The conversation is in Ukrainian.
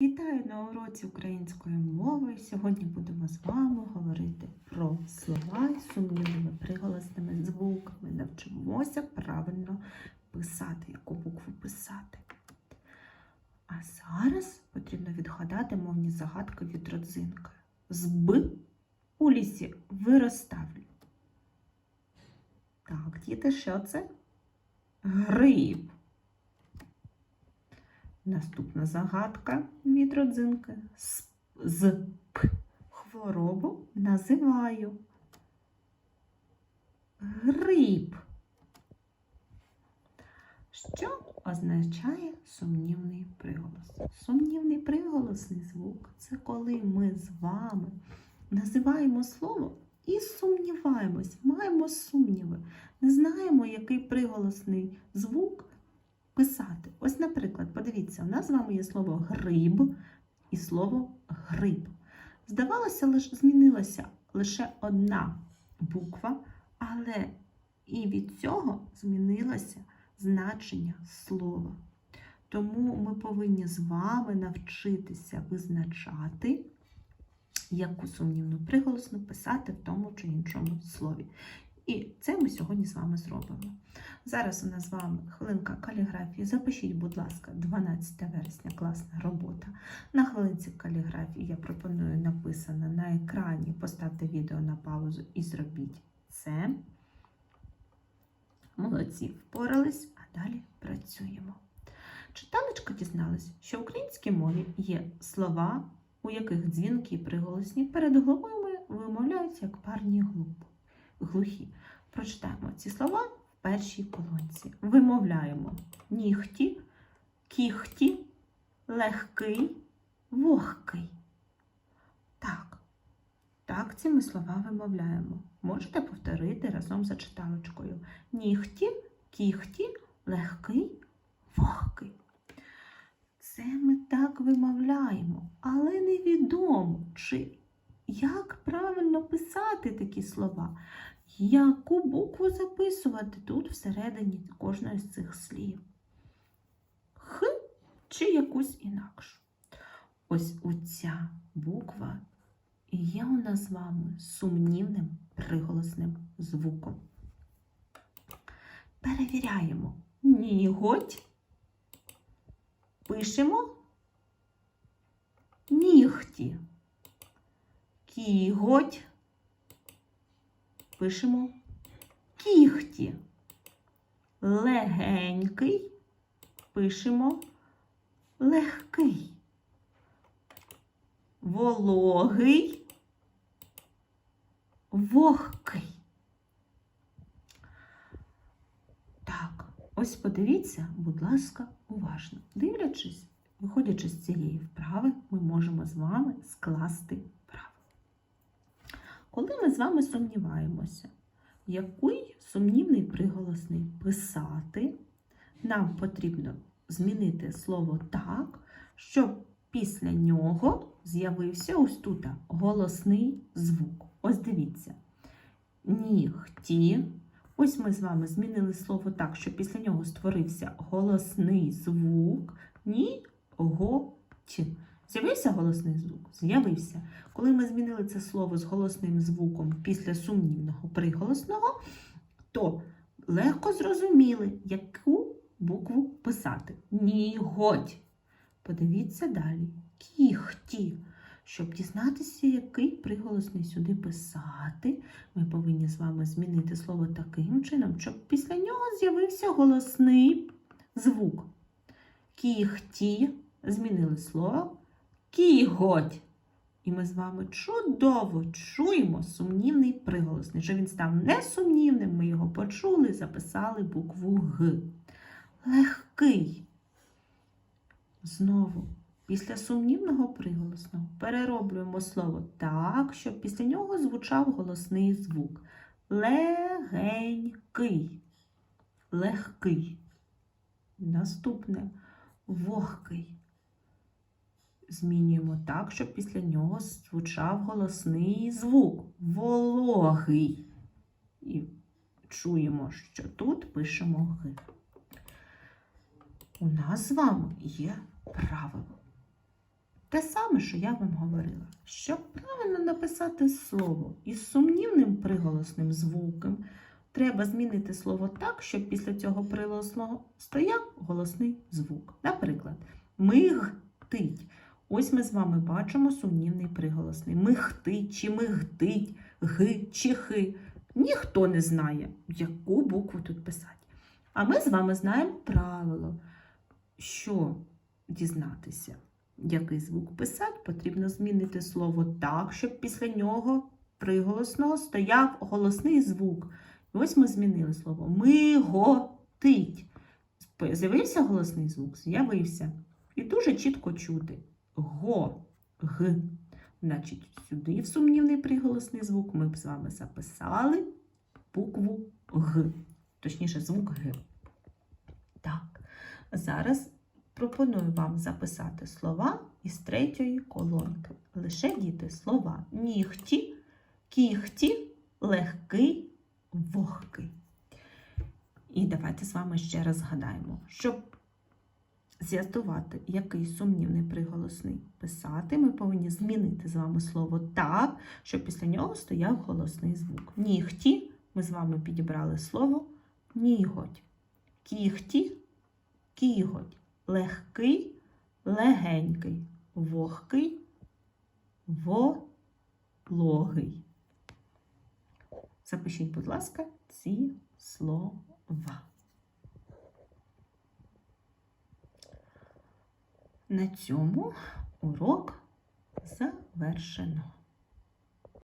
Вітаю на уроці української мови. Сьогодні будемо з вами говорити про слова з сумнівними приголосними звуками. Навчимося правильно писати, яку букву писати. А зараз потрібно відгадати мовні загадки від родзинки. З Б у лісі виростав. Так, діти, що це? Гриб. Наступна загадка від родзинки. З, п хворобу називаю. Гриб. Що означає сумнівний приголос? Сумнівний приголосний звук це коли ми з вами називаємо слово і сумніваємось, маємо сумніви, не знаємо, який приголосний звук писати. Ось, наприклад, подивіться, у нас з вами є слово гриб і слово гриб. Здавалося, лише змінилася лише одна буква, але і від цього змінилося значення слова. Тому ми повинні з вами навчитися визначати, яку сумнівну приголосну писати в тому чи іншому слові. І це ми сьогодні з вами зробимо. Зараз у нас з вами хвилинка каліграфії. Запишіть, будь ласка, 12 вересня класна робота. На хвилинці каліграфії я пропоную написано на екрані. Поставте відео на паузу і зробіть це. Молодці, впорались, а далі працюємо. Читалочка дізналась, що в українській мові є слова, у яких дзвінки і приголосні перед головами вимовляються як парні глуп- глухі. Прочитаємо ці слова в першій колонці. Вимовляємо нігті, кіхті, легкий, вогкий. Так, так ці ми слова вимовляємо. Можете повторити разом за читалочкою. Нігті, кіхті, легкий, вогкий. Це ми так вимовляємо, але невідомо, чи як правильно писати такі слова, яку букву записувати тут всередині кожного з цих слів. Х чи якусь інакшу. Ось оця буква є у нас з вами сумнівним приголосним звуком. Перевіряємо. Ніготь. Пишемо нігті. Кіготь. Пишемо кіхті. Легенький. Пишемо легкий. Вологий. Вогкий. Так, ось подивіться, будь ласка, уважно. Дивлячись, виходячи з цієї вправи, ми можемо з вами скласти. Коли ми з вами сумніваємося, який сумнівний приголосний писати, нам потрібно змінити слово так, щоб після нього з'явився ось тут голосний звук. Ось дивіться. Нігті. Ось ми з вами змінили слово так, щоб після нього створився голосний звук. Ні, го, ті. З'явився голосний звук? З'явився. Коли ми змінили це слово з голосним звуком після сумнівного приголосного, то легко зрозуміли, яку букву писати. Нігодь. Подивіться далі. Кіхті. Щоб дізнатися, який приголосний сюди писати, ми повинні з вами змінити слово таким чином, щоб після нього з'явився голосний звук. Кіхті змінили слово кіготь. І ми з вами чудово чуємо сумнівний приголосний. Що він став несумнівним, ми його почули, записали букву Г. Легкий. Знову, після сумнівного приголосного перероблюємо слово так, щоб після нього звучав голосний звук. Легенький. Легкий. Наступне вогкий. Змінюємо так, щоб після нього звучав голосний звук. Вологий. І чуємо, що тут пишемо Г. У нас з вами є правило. Те саме, що я вам говорила. Щоб правильно написати слово із сумнівним приголосним звуком, треба змінити слово так, щоб після цього приголосного стояв голосний звук. Наприклад, мигтить. Ось ми з вами бачимо сумнівний приголосний. Мигтить чи мигтить, ги чи хи. Ніхто не знає, яку букву тут писати. А ми з вами знаємо правило, що дізнатися, який звук писати, потрібно змінити слово так, щоб після нього приголосного стояв голосний звук. Ось ми змінили слово миготить. З'явився голосний звук, з'явився. І дуже чітко чути го, г. Значить, сюди в сумнівний приголосний звук ми б з вами записали букву Г, точніше, звук Г. Так, зараз пропоную вам записати слова із третьої колонки. Лише діти слова нігті, кіхті, легкий, вогкий. І давайте з вами ще раз згадаємо, щоб з'ясувати, який сумнівний приголосний писати, ми повинні змінити з вами слово так, щоб після нього стояв голосний звук. Нігті ми з вами підібрали слово ніготь. Кіхті кіготь. Легкий, легенький, вогкий, вологий. Запишіть, будь ласка, ці слова. На цьому урок завершено.